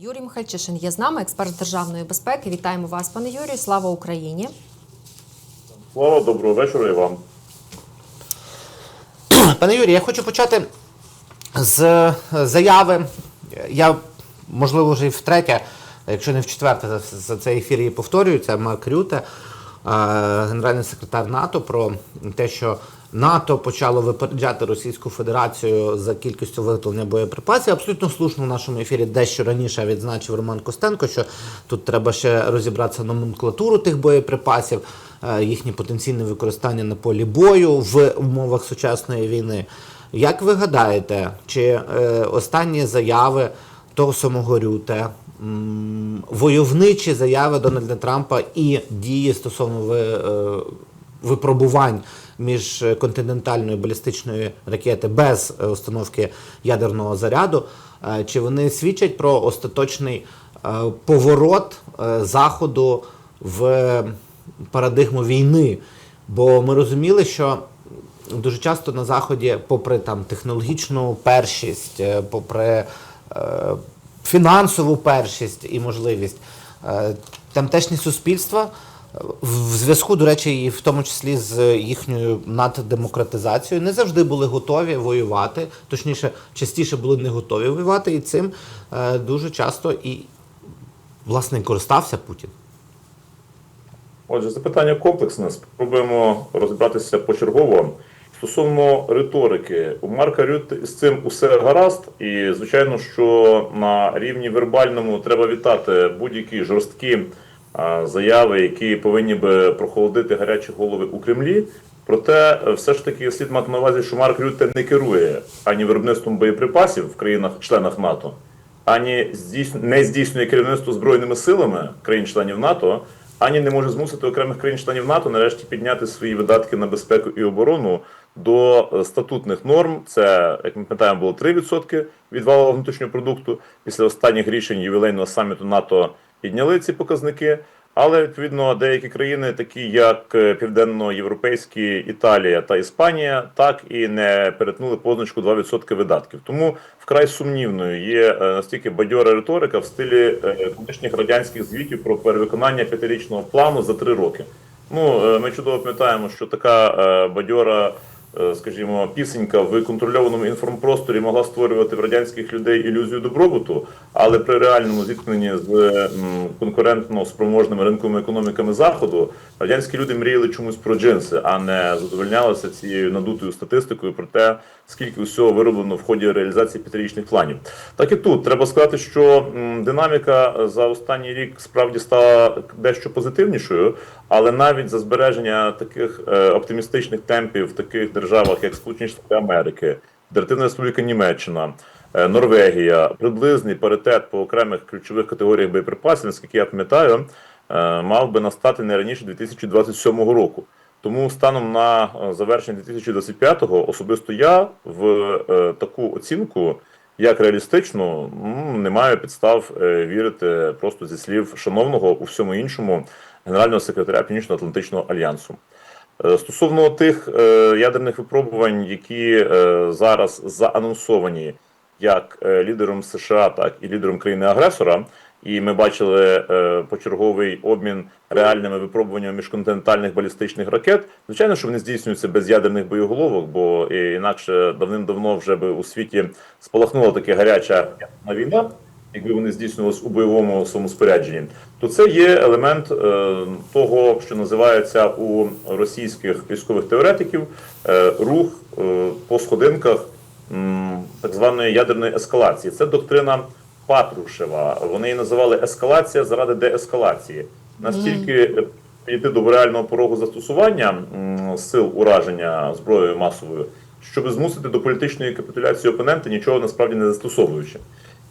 Юрій Михальчишин є з нами, експерт державної безпеки. Вітаємо вас, пане Юрію. Слава Україні! Слава, доброго вечора і вам. Пане Юрій, я хочу почати з е, заяви. Я, можливо, вже і втретє, якщо не в четверте, за, за цей ефір її повторюю. Це Марк Рюте, е, генеральний секретар НАТО, про те, що НАТО почало випереджати Російську Федерацію за кількістю виготовлення боєприпасів. Абсолютно слушно в нашому ефірі дещо раніше відзначив Роман Костенко, що тут треба ще розібратися номенклатуру тих боєприпасів, е, їхнє потенційне використання на полі бою в умовах сучасної війни. Як ви гадаєте, чи е, останні заяви того самого Рюте, войовничі заяви Дональда Трампа і дії стосовно е, випробувань між континентальної балістичної ракети без е, установки ядерного заряду, е, чи вони свідчать про остаточний е, поворот е, Заходу в парадигму війни? Бо ми розуміли, що дуже часто на Заході, попри там технологічну першість, е, попри е, фінансову першість і можливість, е, тамтешні суспільства е, в зв'язку, до речі, і в тому числі з їхньою наддемократизацією, не завжди були готові воювати, точніше, частіше були не готові воювати, і цим е, дуже часто і власне користався Путін. Отже, запитання комплексне. Спробуємо розібратися почергово. Стосовно риторики, у Марка Рютте з цим усе гаразд, і звичайно, що на рівні вербальному треба вітати будь-які жорсткі заяви, які повинні би прохолодити гарячі голови у Кремлі. Проте, е, все ж таки слід мати на увазі, що Марк Рютте не керує ані виробництвом боєприпасів в країнах-членах НАТО, ані не здійснює керівництво збройними силами країн-членів НАТО, ані не може змусити окремих країн-членів НАТО нарешті підняти свої видатки на безпеку і оборону до е, статутних норм. Це, як ми пам'ятаємо, було 3% від валового внутрішнього продукту. Після останніх рішень ювілейного саміту НАТО підняли ці показники. Але відповідно деякі країни, такі як е, південноєвропейські Італія та Іспанія, так і не перетнули позначку 2% видатків. Тому вкрай сумнівною є е, настільки бадьора риторика в стилі е, колишніх радянських звітів про перевиконання п'ятирічного плану за три роки. Ну ми чудово пам'ятаємо, що така бадьора. Е, Скажімо, пісенька в контрольованому інформпросторі могла створювати в радянських людей ілюзію добробуту, але при реальному зіткненні з конкурентно спроможними ринковими економіками заходу радянські люди мріяли чомусь про джинси, а не задовольнялися цією надутою статистикою про те, скільки усього вироблено в ході реалізації п'ятирічних планів. Так і тут треба сказати, що динаміка за останній рік справді стала дещо позитивнішою, але навіть за збереження таких е, оптимістичних темпів в таких державах, як Сполучені Штати Америки, Федеративна Республіка Німеччина. е, Норвегія, приблизний паритет по окремих ключових категоріях боєприпасів, наскільки я пам'ятаю, е, мав би настати не раніше 2027 року. Тому станом на е, завершення 2025-го особисто я в е, таку оцінку, як реалістичну, м, не маю підстав е, вірити просто зі слів шановного у всьому іншому генерального секретаря Північно-Атлантичного альянсу. Стосовно тих ядерних випробувань, які зараз заанонсовані як лідером США, так і лідером країни-агресора, і ми бачили е, почерговий обмін реальними випробуваннями міжконтинентальних балістичних ракет. Звичайно, що вони здійснюються без ядерних боєголовок, бо е, інакше давним-давно вже би у світі спалахнула така гаряча війна якби вони здійснювалися у бойовому своєму спорядженні, то це є елемент е, того, що називається у російських військових теоретиків е, рух е, по сходинках так званої ядерної ескалації. Це доктрина Патрушева. Вони її називали ескалація заради деескалації. Настільки підійти до реального порогу застосування сил ураження зброєю масовою, щоб змусити до політичної капітуляції опонента, нічого насправді не застосовуючи.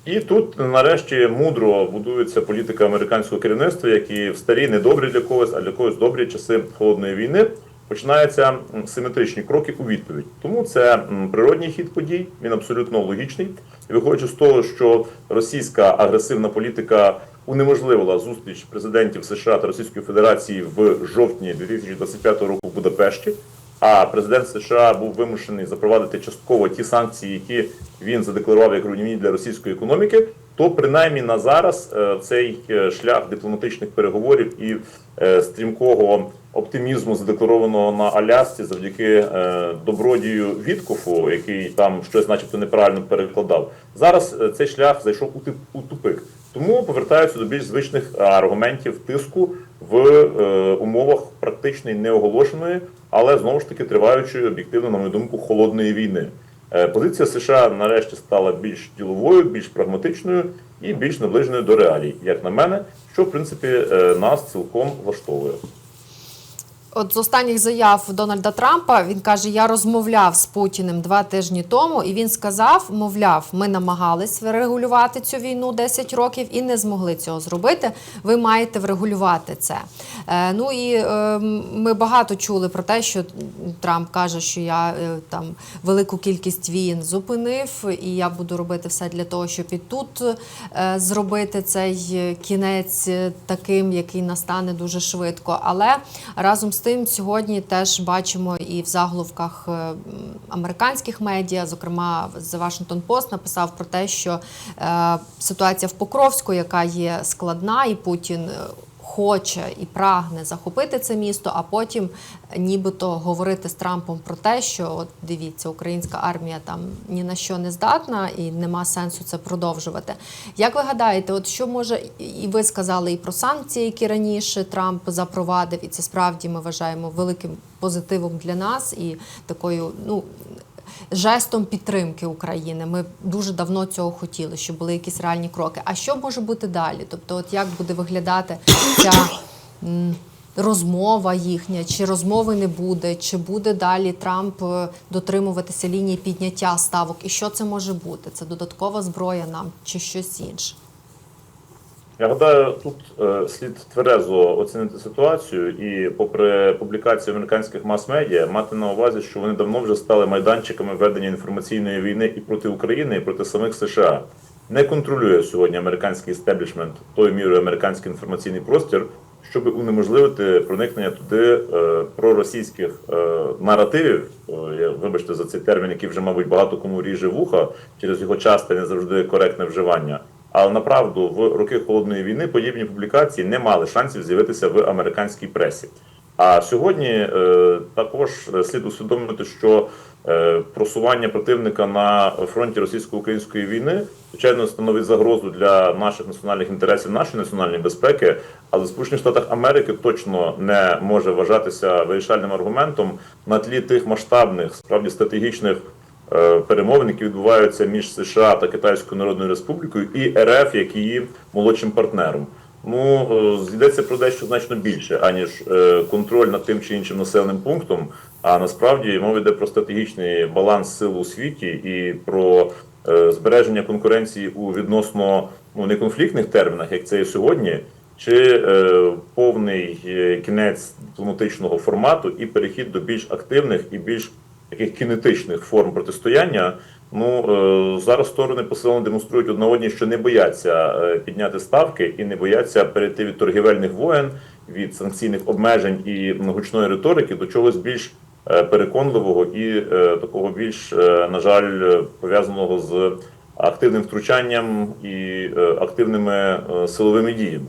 І тут нарешті мудро будується політика американського керівництва, які в старі недобрі для когось, а для когось добрі часи холодної війни починаються симетричні кроки у відповідь. Тому це природній хід подій, він абсолютно логічний. І виходячи з того, що російська агресивна політика унеможливила зустріч президентів США та Російської Федерації в жовтні 2025 року в Будапешті. А президент США був вимушений запровадити частково ті санкції, які він задекларував як руйнівні для російської економіки. то принаймні на зараз е, цей е, шлях дипломатичних переговорів і е, стрімкого оптимізму, задекларованого на Алясці, завдяки е, добродію Віткофу, який там щось, начебто, неправильно перекладав. Зараз е, цей шлях зайшов у тупик. Тому повертаються до більш звичних е, аргументів тиску в е, умовах практичної неоголошеної, але знову ж таки триваючої, об'єктивно, на мою думку, холодної війни. Е, Позиція США нарешті стала більш діловою, більш прагматичною і більш наближеною до реалій, як на мене, що в принципі е, нас цілком влаштовує. От з останніх заяв Дональда Трампа він каже: Я розмовляв з Путіним два тижні тому, і він сказав: мовляв, ми намагались врегулювати цю війну 10 років і не змогли цього зробити. Ви маєте врегулювати це. Е, ну і е, ми багато чули про те, що Трамп каже, що я е, там велику кількість війн зупинив, і я буду робити все для того, щоб і тут е, зробити цей е, кінець е, таким, який настане дуже швидко. Але разом з тим, сьогодні теж бачимо і в заголовках е, американських медіа, зокрема The Washington Post, написав про те, що е, ситуація в Покровську, яка є складна, і Путін. Хоче і прагне захопити це місто, а потім нібито говорити з Трампом про те, що от дивіться, українська армія там ні на що не здатна і нема сенсу це продовжувати. Як ви гадаєте, от що може і ви сказали і про санкції, які раніше Трамп запровадив, і це справді ми вважаємо великим позитивом для нас і такою, ну. Жестом підтримки України. Ми дуже давно цього хотіли, щоб були якісь реальні кроки. А що може бути далі? Тобто, от як буде виглядати ця розмова їхня, чи розмови не буде, чи буде далі Трамп е, дотримуватися лінії підняття ставок? І що це може бути? Це додаткова зброя нам чи щось інше? Я гадаю, тут е, слід тверезо оцінити ситуацію і, попри публікації американських мас-медіа, мати на увазі, що вони давно вже стали майданчиками ведення інформаційної війни і проти України, і проти самих США. Не контролює сьогодні американський істеблішмент тою мірою американський інформаційний простір, щоб унеможливити проникнення туди е, проросійських е, наративів. Е, вибачте за цей термін, який вже, мабуть, багато кому ріже вуха через його часте не завжди коректне вживання. Але направду в роки холодної війни подібні публікації не мали шансів з'явитися в американській пресі. А сьогодні е, також слід усвідомити, що е, просування противника на фронті російсько-української війни звичайно становить загрозу для наших національних інтересів, нашої національної безпеки. Але в Сполучених Штатах Америки точно не може вважатися вирішальним аргументом на тлі тих масштабних, справді стратегічних е, перемовин, які відбуваються між США та Китайською Народною Республікою і РФ, як її молодшим партнером. Ну е, йдеться про дещо значно більше, аніж е, контроль над тим чи іншим населеним пунктом. А насправді мова йде про стратегічний баланс сил у світі і про е, збереження конкуренції у відносно ну, неконфліктних термінах, як це і сьогодні, чи е, повний е, кінець дипломатичного формату і перехід до більш активних і більш таких кінетичних форм протистояння. Ну е, зараз сторони посилено демонструють одна одній, що не бояться е, підняти ставки і не бояться перейти від торгівельних воєн, від санкційних обмежень і гучної риторики до чогось більш е, переконливого і такого більш, на жаль, пов'язаного з активним втручанням і активними силовими діями.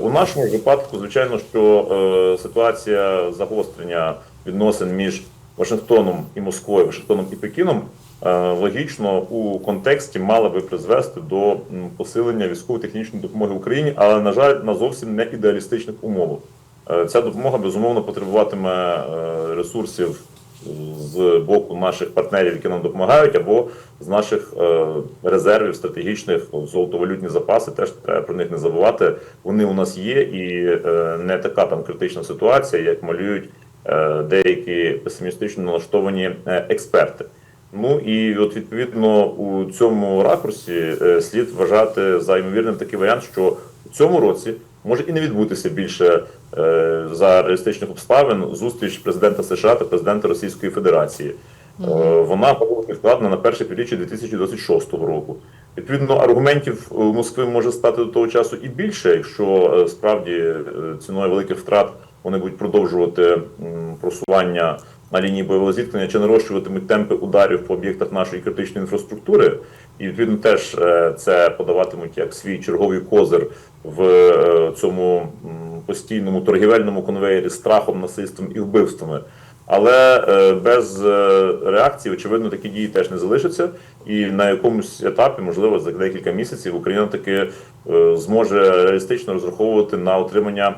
У нашому випадку, звичайно, що ситуація загострення відносин між Вашингтоном і Москвою, Вашингтоном і Пекіном е, логічно у контексті мала би призвести до посилення військово-технічної допомоги Україні, але на жаль, на зовсім не ідеалістичних умовах. Е, Ця допомога безумовно потребуватиме е, ресурсів з боку наших партнерів, які нам допомагають, або з наших резервів стратегічних золотовалютні запаси. Теж треба про них не забувати. Вони у нас є, і не така там критична ситуація, як малюють деякі песимістично налаштовані е, експерти. Ну і от відповідно у цьому ракурсі е, слід вважати за ймовірним такий варіант, що у цьому році може і не відбутися більше е, за реалістичних обставин зустріч президента США та президента Російської Федерації. Е, Вона була відкладена на перше півріччя 2026 року. Відповідно, аргументів Москви може стати до того часу і більше, якщо е, справді е, ціною великих втрат вони будуть продовжувати просування на лінії бойового зіткнення чи нарощуватимуть темпи ударів по об'єктах нашої критичної інфраструктури. і відповідно теж е, це подаватимуть як свій черговий козир в е, цьому постійному торгівельному конвеєрі страхом, насильством і вбивствами. Але е, без реакції, очевидно, такі дії теж не залишаться, і на якомусь етапі, можливо, за декілька місяців Україна таки зможе реалістично розраховувати на отримання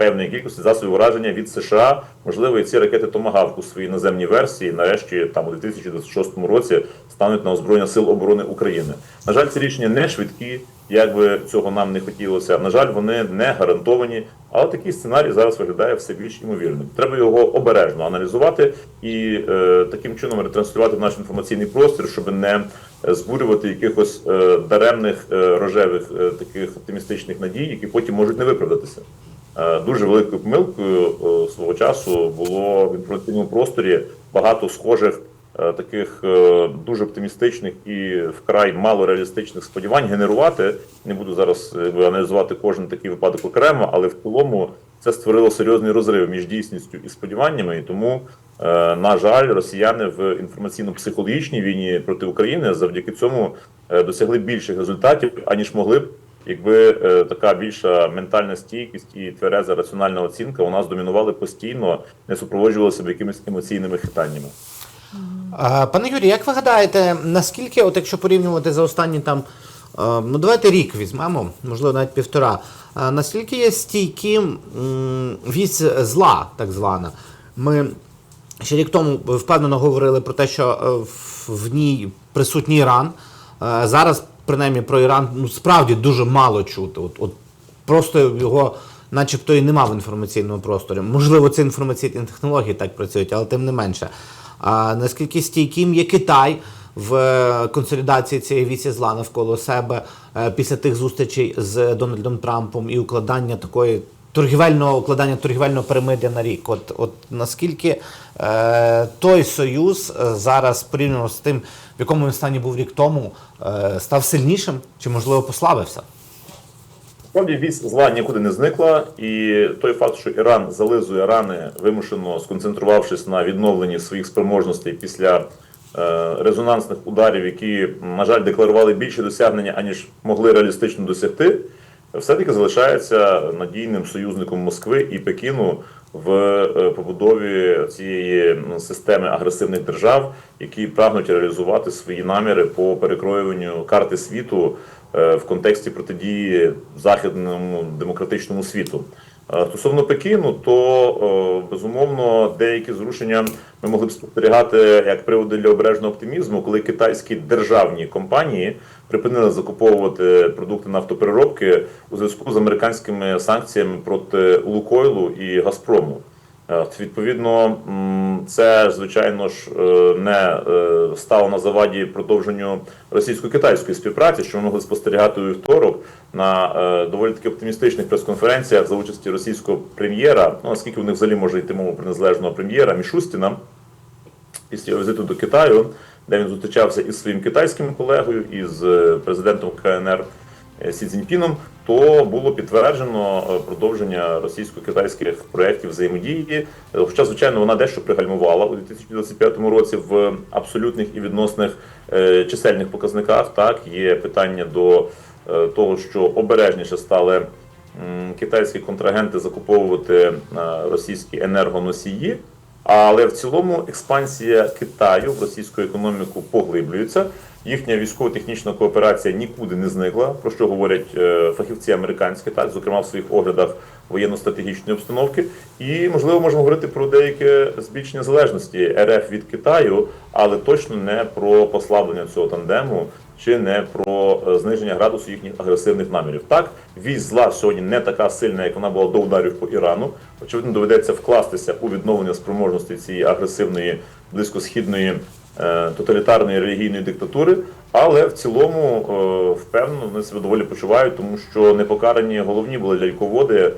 певної кількості засобів ураження від США. Можливо, і ці ракети Томагавк у своїй наземній версії, нарешті, там у 2026 році, стануть на озброєння Сил оборони України. На жаль, ці рішення не швидкі, як би цього нам не хотілося. На жаль, вони не гарантовані. Але такий сценарій зараз виглядає все більш ймовірним. Треба його обережно аналізувати і е, таким чином ретранслювати в наш інформаційний простір, щоб не збурювати якихось е, даремних е, рожевих е, таких оптимістичних надій, які потім можуть не виправдатися. Е, Дуже великою помилкою е, свого часу було в інформаційному просторі багато схожих е, таких дуже оптимістичних і вкрай мало реалістичних сподівань генерувати. Не буду зараз аналізувати кожен такий випадок окремо, але в цілому це створило серйозний розрив між дійсністю і сподіваннями. І тому, на жаль, росіяни в інформаційно-психологічній війні проти України завдяки цьому досягли більших результатів, аніж могли б якби е, така більша ментальна стійкість і твереза раціональна оцінка у нас домінували постійно, не супроводжувалися б якимись емоційними хитаннями. Пане Юрій, як ви гадаєте, наскільки, от якщо порівнювати за останні там, е, ну давайте рік візьмемо, можливо, навіть півтора, наскільки є стійким вісь зла, так звана? Ми ще рік тому впевнено говорили про те, що е, в- ній присутній Іран. Е, Зараз, принаймні, про Іран ну, справді дуже мало чути. От, от просто його начебто і нема в інформаційному просторі. Можливо, це інформаційні технології так працюють, але тим не менше. А наскільки стійким є Китай в е, консолідації цієї вісі зла навколо себе е, після тих зустрічей з Дональдом Трампом і укладання такої торгівельного укладання торгівельного перемир'я на рік? От, от наскільки е, той союз е, зараз порівняно з тим, в якому він стані був рік тому, е, став сильнішим чи можливо послабився? Справді вісь зла нікуди не зникла, і той факт, що Іран зализує рани, вимушено сконцентрувавшись на відновленні своїх спроможностей після е, резонансних ударів, які, на жаль, декларували більше досягнення, аніж могли реалістично досягти, все-таки залишається надійним союзником Москви і Пекіну в е, побудові цієї системи агресивних держав, які прагнуть реалізувати свої наміри по перекроюванню карти світу е, в контексті протидії західному демократичному світу. Е, Стосовно Пекіну, то безумовно деякі зрушення ми могли б спостерігати як приводи для обережного оптимізму, коли китайські державні компанії припинили закуповувати продукти нафтопереробки у зв'язку з американськими санкціями проти Лукойлу і Газпрому. Е, Відповідно, це звичайно ж е, не е, стало на заваді продовженню російсько-китайської співпраці, що ми могли спостерігати у вівторок на доволі таки оптимістичних прес-конференціях за участі російського прем'єра. Ну наскільки у них взагалі може йти мова про незалежного прем'єра Мішустіна після візиту до Китаю, де він зустрічався із своїм китайським колегою, із е, президентом КНР е, Сі Цзіньпіном, то було підтверджено е, продовження російсько-китайських проєктів взаємодії. Хоча, звичайно, вона дещо пригальмувала у 2025 році в абсолютних і відносних чисельних показниках. Так, є питання до того, що обережніше стали китайські контрагенти закуповувати російські енергоносії. Але в цілому експансія Китаю в російську економіку поглиблюється. Їхня військово-технічна кооперація нікуди не зникла, про що говорять е, фахівці американські, так зокрема в своїх оглядах воєнно-стратегічної обстановки. І можливо можемо говорити про деяке збільшення залежності РФ від Китаю, але точно не про послаблення цього тандему чи не про е, зниження градусу їхніх агресивних намірів. Так, вісь зла сьогодні не така сильна, як вона була до ударів по Ірану. Очевидно, доведеться вкластися у відновлення спроможності цієї агресивної близькосхідної е, тоталітарної релігійної диктатури. Але в цілому е, впевнено вони себе доволі почувають, тому що непокарані головні були ляльководи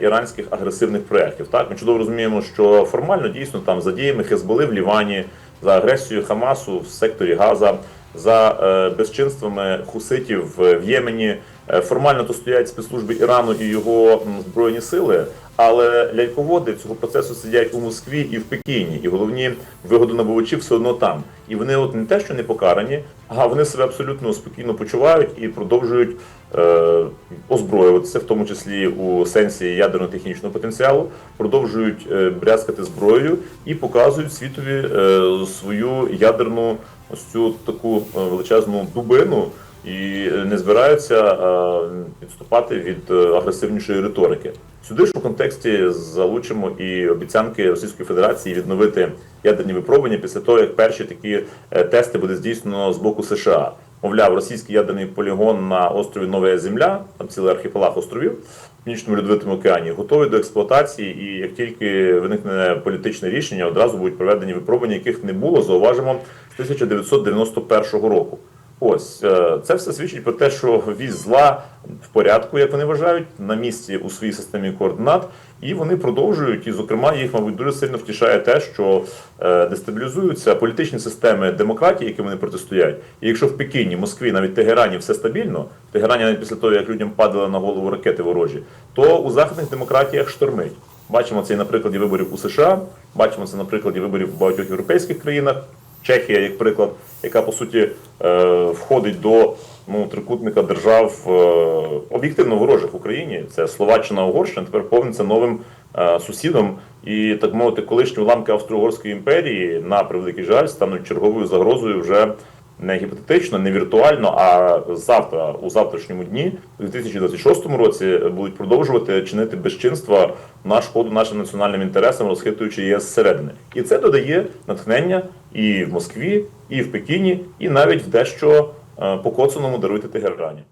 іранських агресивних проєктів. Так, ми чудово розуміємо, що формально дійсно там задіями Хезболи в Лівані за агресію Хамасу в секторі Газа. За е, безчинствами хуситів в Ємені. Е, Формально то стоять спецслужби Ірану і його збройні сили, але ляльководи цього процесу сидять у Москві і в Пекіні, і головні вигодонабувачі все одно там. І вони от не те, що не покарані, а вони себе абсолютно спокійно почувають і продовжують е, озброюватися, в тому числі у сенсі ядерно-технічного потенціалу, продовжують е, брязкати зброєю і показують світові е, свою ядерну ось цю таку е, величезну дубину. І е, не збираються е, відступати від агресивнішої риторики. Сюди ж у контексті залучимо і обіцянки Російської Федерації відновити ядерні випробування після того, як перші такі тести буде здійснено з боку США. Мовляв, російський ядерний полігон на острові Нова Земля, там цілий архіпелаг островів в Північному Льодовитому океані, готовий до експлуатації. І як тільки виникне політичне рішення, одразу будуть проведені випробування, яких не було, зауважимо 1991 року. Ось е, це все свідчить про те, що віз зла в порядку, як вони вважають, на місці у своїй системі координат, і вони продовжують. І, зокрема, їх, мабуть, дуже сильно втішає те, що е, дестабілізуються політичні системи демократії, які вони протистоять. І якщо в Пекіні, Москві, навіть Тегерані все стабільно, в Тегерані навіть після того, як людям падали на голову ракети ворожі, то у західних демократіях штормить. Бачимо це і на прикладі виборів у США, бачимо це на прикладі виборів в багатьох європейських країнах. Чехія, як приклад, яка по суті е, входить до ну, трикутника держав е, об'єктивно ворожих Україні. Це Словаччина, Угорщина, тепер повниться новим е, сусідом. І так мовити, колишні уламки Австро-Угорської імперії на превеликий жаль стануть черговою загрозою вже не гіпотетично, не віртуально, а завтра, у завтрашньому дні, у 2026 році, будуть продовжувати чинити безчинства на шкоду нашим національним інтересам, розхитуючи ЄС зсередини. І це додає натхнення і в Москві, і в Пекіні, і навіть в дещо е, покоцаному даруйте Тегерані.